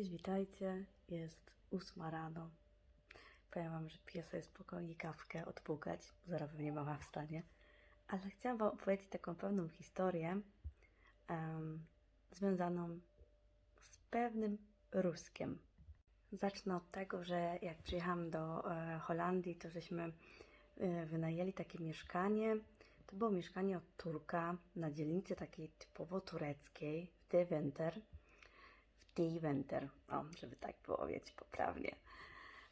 cześć, witajcie. Jest ósma rano. Powiem wam, że piję sobie spokojnie kawkę odpukać, zaraz pewnie mama wstanie. Ale chciałam wam opowiedzieć taką pewną historię em, związaną z pewnym Ruskiem. Zacznę od tego, że jak przyjechałam do e, Holandii, to żeśmy e, wynajęli takie mieszkanie. To było mieszkanie od Turka na dzielnicy takiej typowo tureckiej w Deventer. W Deventer, o, żeby tak było, wiecie, poprawnie.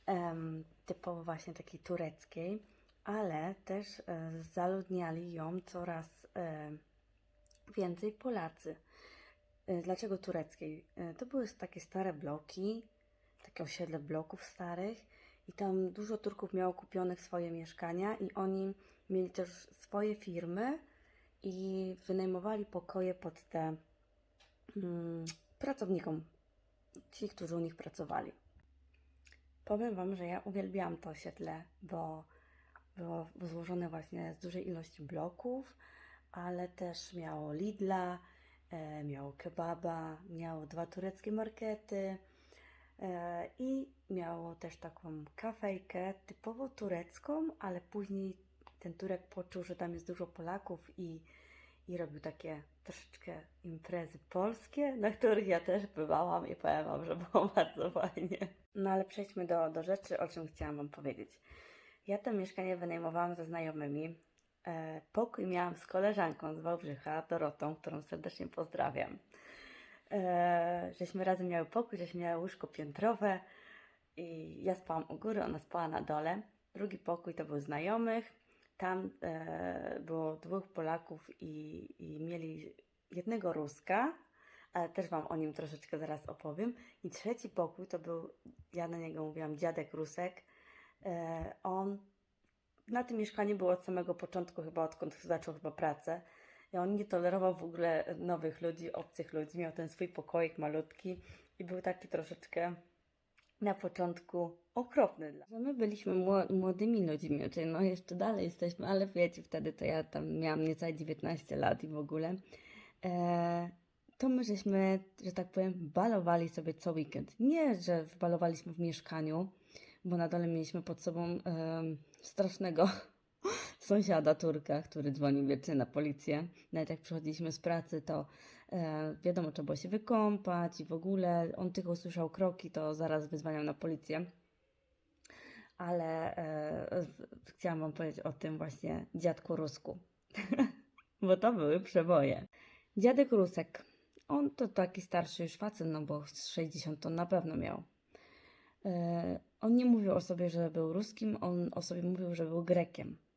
Em, typowo właśnie takiej tureckiej, ale też e, zaludniali ją coraz e, więcej Polacy. E, Dlaczego tureckiej? E, To były takie stare bloki, takie osiedle bloków starych i tam dużo Turków miało kupionych swoje mieszkania i oni mieli też swoje firmy i wynajmowali pokoje pod te mm, pracownikom, ci, którzy u nich pracowali. Powiem Wam, że ja uwielbiałam to osiedle, bo było złożone właśnie z dużej ilości bloków, ale też miało Lidla, e, miało kebaba, miało dwa tureckie markety e, i miało też taką kafejkę typowo turecką, ale później ten Turek poczuł, że tam jest dużo Polaków i, i robił takie troszeczkę imprezy polskie, na których ja też bywałam i powiem Wam, że było bardzo fajnie. No ale przejdźmy do, do rzeczy, o czym chciałam Wam powiedzieć. Ja to mieszkanie wynajmowałam ze znajomymi. E, pokój miałam z koleżanką z Wałbrzycha, Dorotą, którą serdecznie pozdrawiam. E, żeśmy razem miały pokój, żeśmy miały łóżko piętrowe i ja spałam u góry, ona spała na dole. Drugi pokój to był znajomych. Tam e, było dwóch Polaków i, i mieli jednego Ruska, ale też Wam o nim troszeczkę zaraz opowiem. I trzeci pokój to był, ja na niego mówiłam dziadek Rusek. E, on na tym mieszkaniu był od samego początku, chyba odkąd zaczął chyba pracę. I on nie tolerował w ogóle nowych ludzi, obcych ludzi. Miał ten swój pokoik malutki i był taki troszeczkę na początku okropny. Dla... My byliśmy mło- młodymi ludźmi, czyli no jeszcze dalej jesteśmy, ale wiecie, wtedy to ja tam miałam niecałe 19 lat i w ogóle. E, to my żeśmy, że tak powiem, balowali sobie co weekend. Nie, że balowaliśmy w mieszkaniu, bo na dole mieliśmy pod sobą em, strasznego sąsiada Turka, który dzwonił wiecznie na policję. Nawet jak przychodziliśmy z pracy, to e, wiadomo, trzeba było się wykąpać i w ogóle on tylko usłyszał kroki, to zaraz wyzwaniał na policję. Ale e, chciałam Wam powiedzieć o tym właśnie dziadku Rusku, bo to były przeboje. Dziadek Rusek, on to taki starszy już facet, no bo z 60 to na pewno miał. E, on nie mówił o sobie, że był Ruskim, on o sobie mówił, że był Grekiem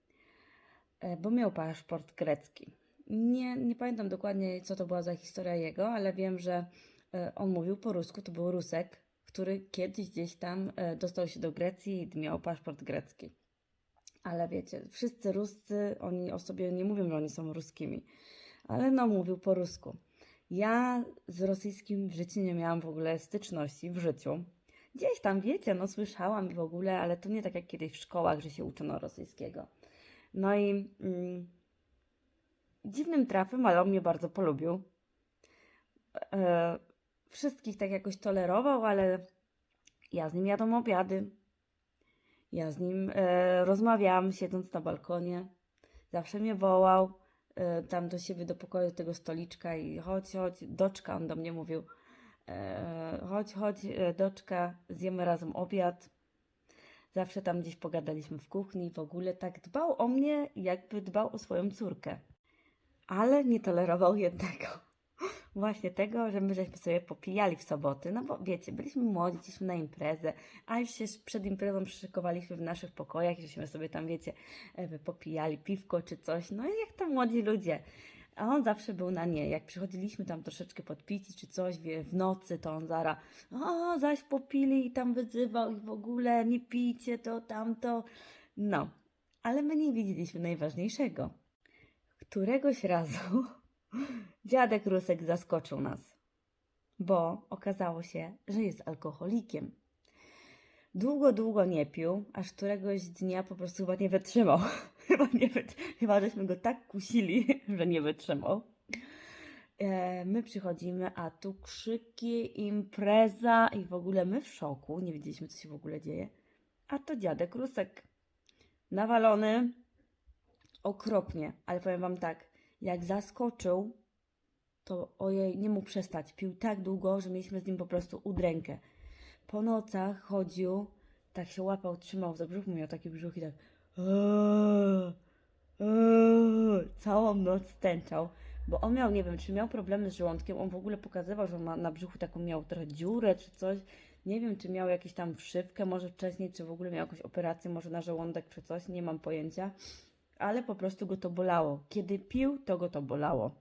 bo miał paszport grecki. Nie, nie pamiętam dokładnie, co to była za historia jego, ale wiem, że e, on mówił po rusku, to był Rusek, który kiedyś gdzieś tam e, dostał się do Grecji i miał paszport grecki. Ale wiecie, wszyscy Ruscy, oni o sobie nie mówią, że oni są ruskimi, ale no mówił po rusku. Ja z rosyjskim w życiu nie miałam w ogóle styczności w życiu. Gdzieś tam, wiecie, no słyszałam w ogóle, ale to nie tak jak kiedyś w szkołach, że się uczono rosyjskiego. No i mm, dziwnym trafem, ale on mnie bardzo polubił. E, wszystkich tak jakoś tolerował, ale ja z nim jadłam obiady. Ja z nim e, rozmawiałam siedząc na balkonie. Zawsze mnie wołał e, tam do siebie, do pokoju, do tego stoliczka i chodź, chodź, doczka, on do mnie mówił. E, chodź, chodź, e, doczka, zjemy razem obiad. Zawsze tam gdzieś pogadaliśmy w kuchni, w ogóle tak dbał o mnie, jakby dbał o swoją córkę. Ale nie tolerował jednego. Właśnie tego, że my żeśmy sobie popijali w soboty, no bo wiecie, byliśmy młodzi, szliśmy na imprezę, a już się przed imprezą przyszykowaliśmy w naszych pokojach i żeśmy sobie tam, wiecie, e, popijali piwko czy coś, no i jak to młodzi ludzie. A on zawsze był na nie. Jak przychodziliśmy tam troszeczkę podpici czy coś wie, w nocy, to on zara, o, zaś popili i tam wyzywał i w ogóle nie pijcie to, tamto. No, ale my nie widzieliśmy najważniejszego. Któregoś razu dziadek Rusek zaskoczył nas, bo okazało się, że jest alkoholikiem. Długo, długo nie pił, aż któregoś dnia po prostu chyba nie wytrzymał. chyba, nie wyt- chyba żeśmy go tak kusili, że nie wytrzymał. E, my przychodzimy, a tu krzyki, impreza i w ogóle my w szoku, nie wiedzieliśmy co się w ogóle dzieje. A to dziadek Rusek. Nawalony okropnie, ale powiem wam tak, jak zaskoczył, to ojej, nie mógł przestać. Pił tak długo, że mieliśmy z nim po prostu udrękę. Po nocach chodził, tak się łapał, trzymał za brzuch, miał taki brzuch i tak "Eee, eee", całą noc stęczał. Bo on miał, nie wiem, czy miał problemy z żołądkiem, on w ogóle pokazywał, że ma na brzuchu taką miał trochę dziurę czy coś. Nie wiem, czy miał jakąś tam wszywkę może wcześniej, czy w ogóle miał jakąś operację może na żołądek czy coś, nie mam pojęcia. Ale po prostu go to bolało. Kiedy pił, to go to bolało.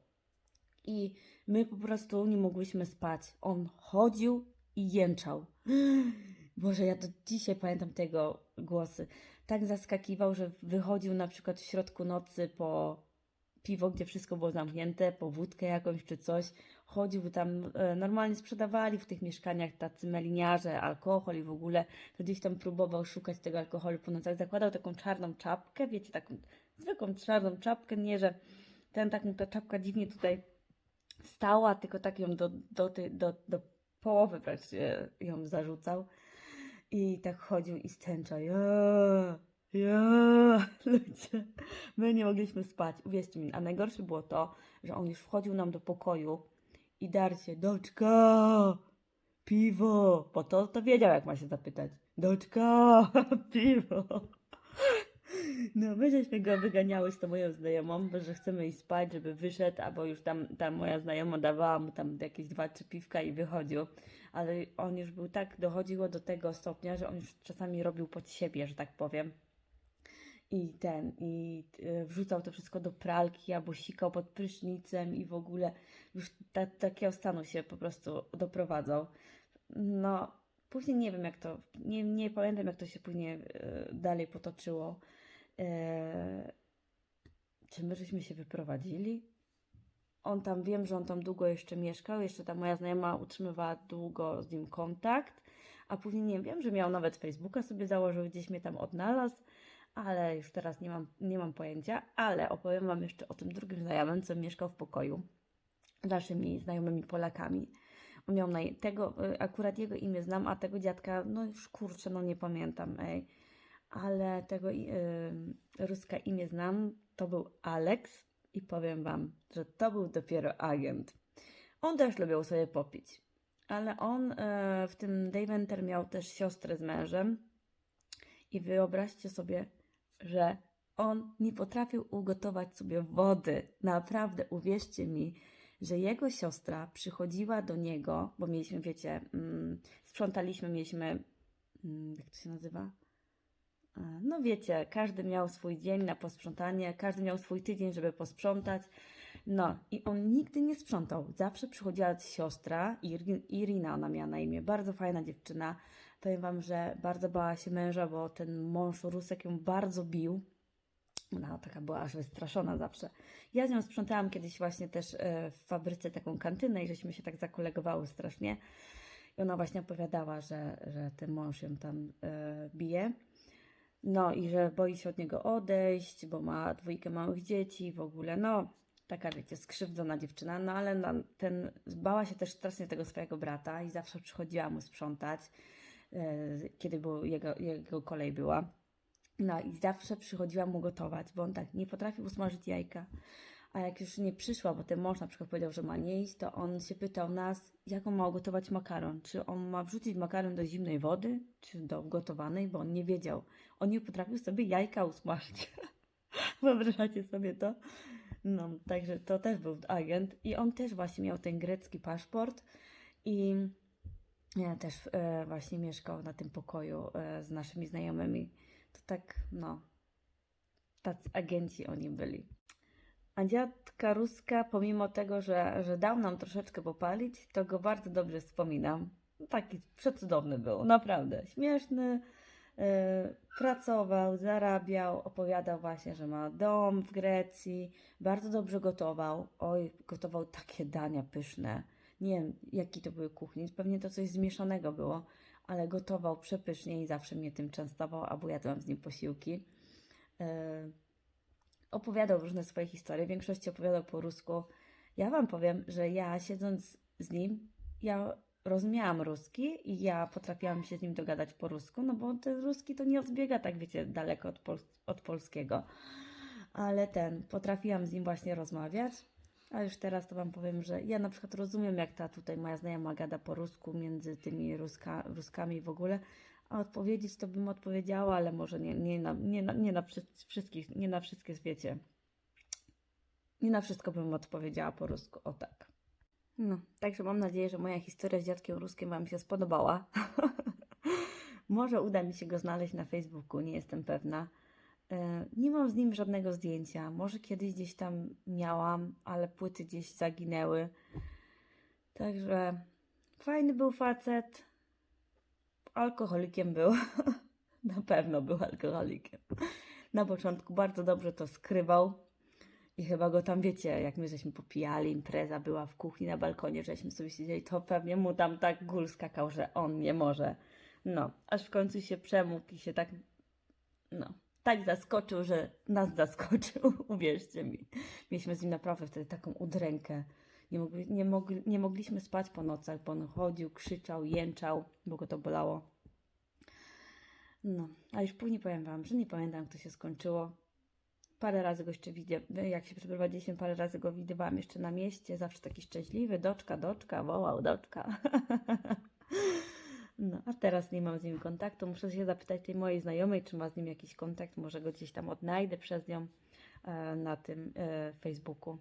I my po prostu nie mogłyśmy spać. On chodził i jęczał. Boże, ja do dzisiaj pamiętam tego głosy. Tak zaskakiwał, że wychodził na przykład w środku nocy po piwo, gdzie wszystko było zamknięte, po wódkę jakąś czy coś. Chodził tam, e, normalnie sprzedawali w tych mieszkaniach tacy meliniarze alkohol i w ogóle, to gdzieś tam próbował szukać tego alkoholu po nocach. Zakładał taką czarną czapkę, wiecie, taką zwykłą czarną czapkę, nie, że ten tak mu ta czapka dziwnie tutaj stała, tylko tak ją do, do, tej- do, do połowy praktycznie ją zarzucał. I tak chodził i stęczał. Ja, ja, ludzie. My nie mogliśmy spać, uwierzcie mi. A najgorsze było to, że on już wchodził nam do pokoju i darcie, doczka, piwo. Bo to, to wiedział, jak ma się zapytać. Doczka, piwo. No, my żeśmy go wyganiały z tą moją znajomą, że chcemy iść spać, żeby wyszedł, albo już tam ta moja znajoma dawała mu tam jakieś dwa, trzy piwka i wychodził. Ale on już był tak, dochodziło do tego stopnia, że on już czasami robił pod siebie, że tak powiem. I ten, i y, wrzucał to wszystko do pralki, albo sikał pod prysznicem i w ogóle już ta, takiego stanu się po prostu doprowadzał. No, później nie wiem jak to, nie, nie pamiętam jak to się później y, dalej potoczyło. E, czy my żeśmy się wyprowadzili? On tam, wiem, że on tam długo jeszcze mieszkał, jeszcze ta moja znajoma utrzymywała długo z nim kontakt, a później nie wiem, że miał nawet Facebooka sobie założył, gdzieś mnie tam odnalazł, ale już teraz nie mam, nie mam pojęcia, ale opowiem Wam jeszcze o tym drugim znajomym, co mieszkał w pokoju z naszymi znajomymi Polakami. Miał na tego, y, akurat jego imię znam, a tego dziadka, no już kurczę, no nie pamiętam, ej. Ale tego y, ruska imię znam, to był Alex i powiem Wam, że to był dopiero agent. On też lubił sobie popić, ale on y, w tym Daventer miał też siostrę z mężem i wyobraźcie sobie, że on nie potrafił ugotować sobie wody. Naprawdę, uwierzcie mi, że jego siostra przychodziła do niego, bo mieliśmy, wiecie, mm, sprzątaliśmy, mieliśmy, mm, jak to się nazywa? No wiecie, każdy miał swój dzień na posprzątanie, każdy miał swój tydzień, żeby posprzątać. No i on nigdy nie sprzątał. Zawsze przychodziła siostra, Irin- Irina ona miała na imię, bardzo fajna dziewczyna. Powiem wam, że bardzo bała się męża, bo ten mąż Rusek ją bardzo bił. Ona taka była aż wystraszona zawsze. Ja z nią sprzątałam kiedyś właśnie też e, w fabryce taką kantynę i żeśmy się tak zakolegowały strasznie. I ona właśnie opowiadała, że, że ten mąż ją tam e, bije. No i że boi się od niego odejść, bo ma dwójkę małych dzieci w ogóle. No, taka wiecie, skrzywdzona dziewczyna, no ale na, ten, bała się też strasznie tego swojego brata i zawsze przychodziła mu sprzątać, e, kiedy było jego, jego kolej była. No i zawsze przychodziła mu gotować, bo on tak nie potrafił usmażyć jajka. A jak już nie przyszła, bo ten mąż na przykład powiedział, że ma nie iść, to on się pytał nas, jak on ma ugotować makaron. Czy on ma wrzucić makaron do zimnej wody, czy do gotowanej, bo on nie wiedział. On nie potrafił sobie jajka usmażyć. Wyobrażacie sobie to? No, także to też był agent i on też właśnie miał ten grecki paszport i ja też e, właśnie mieszkał na tym pokoju e, z naszymi znajomymi. To tak, no, tacy agenci oni byli. A dziadka Ruska, pomimo tego, że, że dał nam troszeczkę popalić, to go bardzo dobrze wspominam. Taki przecudowny był, naprawdę. Śmieszny, e, pracował, zarabiał, opowiadał właśnie, że ma dom w Grecji, bardzo dobrze gotował. Oj, gotował takie dania pyszne. Nie wiem, jaki to były kuchni, pewnie to coś zmieszanego było, ale gotował przepysznie i zawsze mnie tym częstował, albo jadłam z nim posiłki. E, opowiadał różne swoje historie, w większości opowiadał po rusku Ja wam powiem, że ja siedząc z nim, ja rozumiałam ruski i ja potrafiłam się z nim dogadać po rusku, no bo ten ruski to nie odbiega tak, wiecie, daleko od, pol od polskiego. Ale ten, potrafiłam z nim właśnie rozmawiać. A już teraz to Wam powiem, że ja na przykład rozumiem, jak ta tutaj moja znajoma gada po rusku między tymi Ruska, Ruskami w ogóle, odpowiedzieć to bym odpowiedziała, ale może nie, nie, na, nie, na, nie na wszy- wszystkich, nie na wszystkie wiecie. Nie na wszystko bym odpowiedziała po rusku, o tak. No, także mam nadzieję, że moja historia z dziadkiem ruskim Wam się spodobała. może uda mi się go znaleźć na Facebooku, nie jestem pewna. E, Nie mam z nim żadnego zdjęcia. Może kiedyś gdzieś tam miałam, ale płyty gdzieś zaginęły. Także fajny był facet. Alkoholikiem był. Na pewno był alkoholikiem. Na początku bardzo dobrze to skrywał. I chyba go tam, wiecie, jak my żeśmy popijali, impreza była w kuchni na balkonie, żeśmy sobie siedzieli, to pewnie mu tam tak gól skakał, że on nie może. No, aż w końcu się przemógł i się tak, no, tak zaskoczył, że nas zaskoczył, uwierzcie mi. Mieliśmy z nim naprawdę wtedy taką udrękę. Nie, mogli, nie, mogli, nie mogliśmy spać po nocach, bo on chodził, krzyczał, jęczał, bo go to bolało. No, a już później powiem Wam, że nie pamiętam, jak to się skończyło. Parę razy go jeszcze widziałam, jak się przeprowadziliśmy, parę razy go widywałam jeszcze na mieście, zawsze taki szczęśliwy, doczka, doczka, wołał, doczka. No, a teraz nie mam z nim kontaktu. Muszę się zapytać tej mojej znajomej, czy ma z nim jakiś kontakt. Może go gdzieś tam odnajdę przez nią e, na tym e, Facebooku.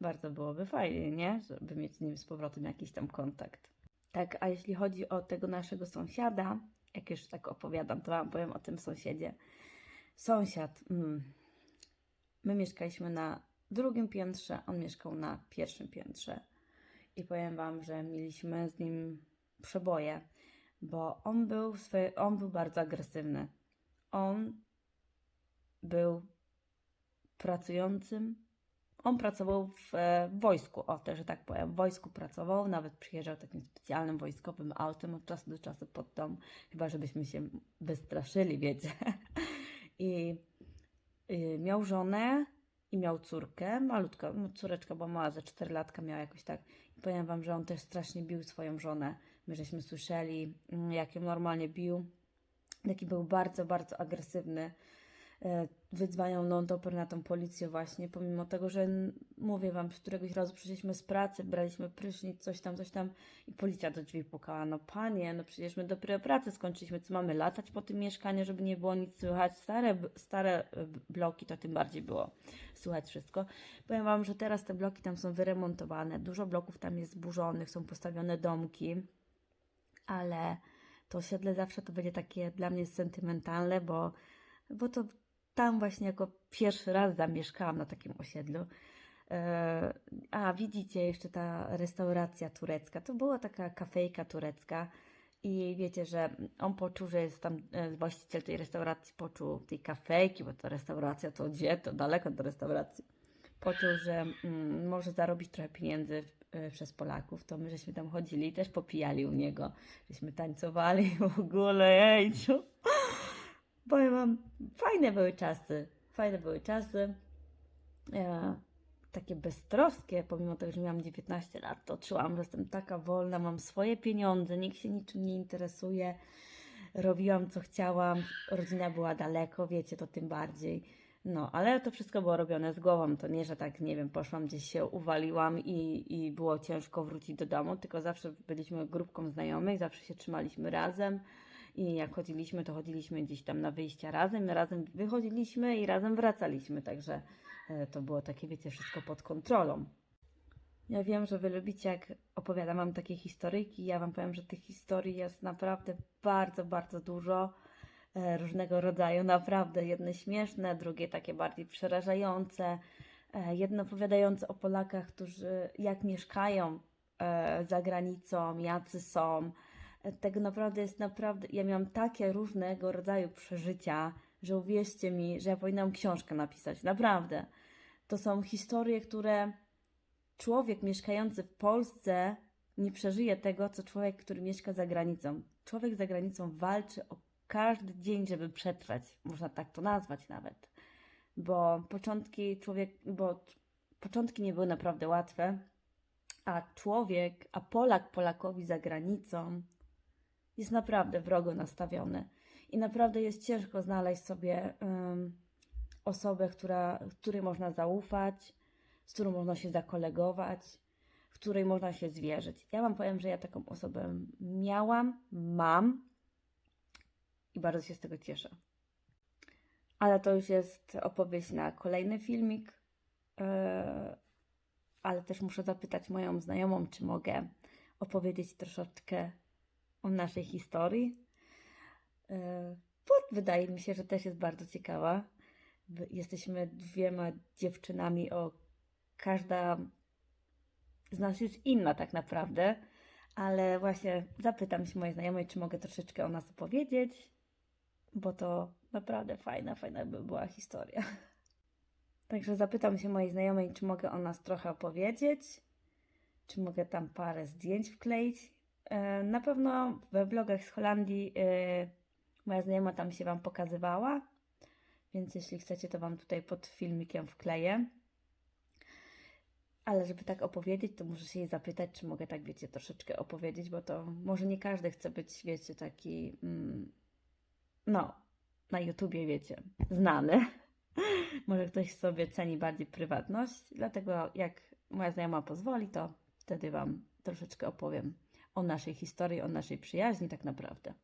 Bardzo byłoby fajnie, nie? Żeby mieć z nim z powrotem jakiś tam kontakt. Tak, a jeśli chodzi o tego naszego sąsiada, jak już tak opowiadam, to Wam powiem o tym sąsiedzie. Sąsiad, mm, my mieszkaliśmy na drugim piętrze, on mieszkał na pierwszym piętrze. I powiem Wam, że mieliśmy z nim przeboje, bo on był, swy, on był bardzo agresywny. On był pracującym. On pracował w e, wojsku, o też, że tak powiem. W wojsku pracował, nawet przyjeżdżał takim specjalnym wojskowym autem od czasu do czasu pod dom, chyba żebyśmy się wystraszyli, wiecie. I y, miał żonę i miał córkę, malutką, no, córeczka była mała, ze 4 latka miała jakoś tak. I powiem wam, że on też strasznie bił swoją żonę. My żeśmy słyszeli, mm, jak ją normalnie bił. Taki był bardzo, bardzo agresywny. E, Wydzwaniał non-topper na tą policję właśnie, pomimo tego, że mówię wam, któregoś razu przyszliśmy z pracy, braliśmy prysznic, coś tam, coś tam i policja do drzwi pukała. No panie, no przecież my dopiero pracę skończyliśmy, co mamy latać po tym mieszkaniu, żeby nie było nic słychać. Stare, stare e, bloki to tym bardziej było słychać wszystko. Powiem wam, że teraz te bloki tam są wyremontowane, dużo bloków tam jest zburzonych, są postawione domki, ale to osiedle zawsze to będzie takie dla mnie sentymentalne, bo, bo to tam właśnie jako pierwszy raz zamieszkałam na takim osiedlu. E, A widzicie jeszcze ta restauracja turecka. To była taka kafejka turecka. I wiecie, że on poczuł, że jest tam e, właściciel tej restauracji, poczuł tej kafejki, bo to restauracja to gdzie? To daleko do restauracji. Poczuł, że mm, może zarobić trochę pieniędzy e, przez Polaków, to my żeśmy tam chodzili i też popijali u niego. Żeśmy tańcowali w ogóle, jejciu. Powiem wam, fajne były czasy. Fajne były czasy. E, takie beztroskie, pomimo tego, że miałam 19 lat, to czułam, że jestem taka wolna, mam swoje pieniądze, nikt się niczym nie interesuje. Robiłam co chciałam, rodzina była daleko, wiecie, to tym bardziej. No, ale to wszystko było robione z głową. To nie, że tak, nie wiem, poszłam gdzieś się uwaliłam i, i było ciężko wrócić do domu, tylko zawsze byliśmy grupką znajomych, zawsze się trzymaliśmy razem. I jak chodziliśmy, to chodziliśmy gdzieś tam na wyjścia razem, razem wychodziliśmy i razem wracaliśmy, także e, to było takie, wiecie, wszystko pod kontrolą. Ja wiem, że Wy lubicie, jak opowiadam Wam takie historyjki. Ja Wam powiem, że tych historii jest naprawdę bardzo, bardzo dużo e, różnego rodzaju. Naprawdę jedne śmieszne, drugie takie bardziej przerażające. E, jedno opowiadające o Polakach, którzy jak mieszkają za granicą, jacy są. Tego naprawdę jest naprawdę. Ja miałam takie różnego rodzaju przeżycia, że uwierzcie mi, że ja powinnam książkę napisać. Naprawdę. To są historie, które człowiek mieszkający w Polsce nie przeżyje tego, co człowiek, który mieszka za granicą. Człowiek za granicą walczy o każdy dzień, żeby przetrwać. Można tak to nazwać nawet. Bo początki człowiek, bo początki nie były naprawdę łatwe, a człowiek, a Polak Polakowi za granicą jest naprawdę wrogo nastawiony. I naprawdę jest ciężko znaleźć sobie em, osobę, która, której można zaufać, z którą można się zakolegować, w której można się zwierzyć. Ja Wam powiem, że ja taką osobę miałam, mam i bardzo się z tego cieszę. Ale to już jest opowieść na kolejny filmik. Yy, ale też muszę zapytać moją znajomą, czy mogę opowiedzieć troszeczkę o naszej historii. Bo wydaje mi się, że też jest bardzo ciekawa. Jesteśmy dwiema dziewczynami, o każda z nas jest inna tak naprawdę, ale właśnie zapytam się mojej znajomej, czy mogę troszeczkę o nas opowiedzieć, bo to naprawdę fajna, fajna by była historia. Także zapytam się mojej znajomej, czy mogę o nas trochę opowiedzieć, czy mogę tam parę zdjęć wkleić. E, Na pewno we vlogach z Holandii e, moja znajoma tam się Wam pokazywała, więc jeśli chcecie, to Wam tutaj pod filmikiem wkleję. Ale żeby tak opowiedzieć, to muszę się jej zapytać, czy mogę tak, wiecie, troszeczkę opowiedzieć, bo to może nie każdy chce być, wiecie, taki, mm, no, na YouTubie, wiecie, znany. może ktoś sobie ceni bardziej prywatność, dlatego jak moja znajoma pozwoli, to wtedy Wam troszeczkę opowiem o naszej historii, o naszej przyjaźni tak naprawdę.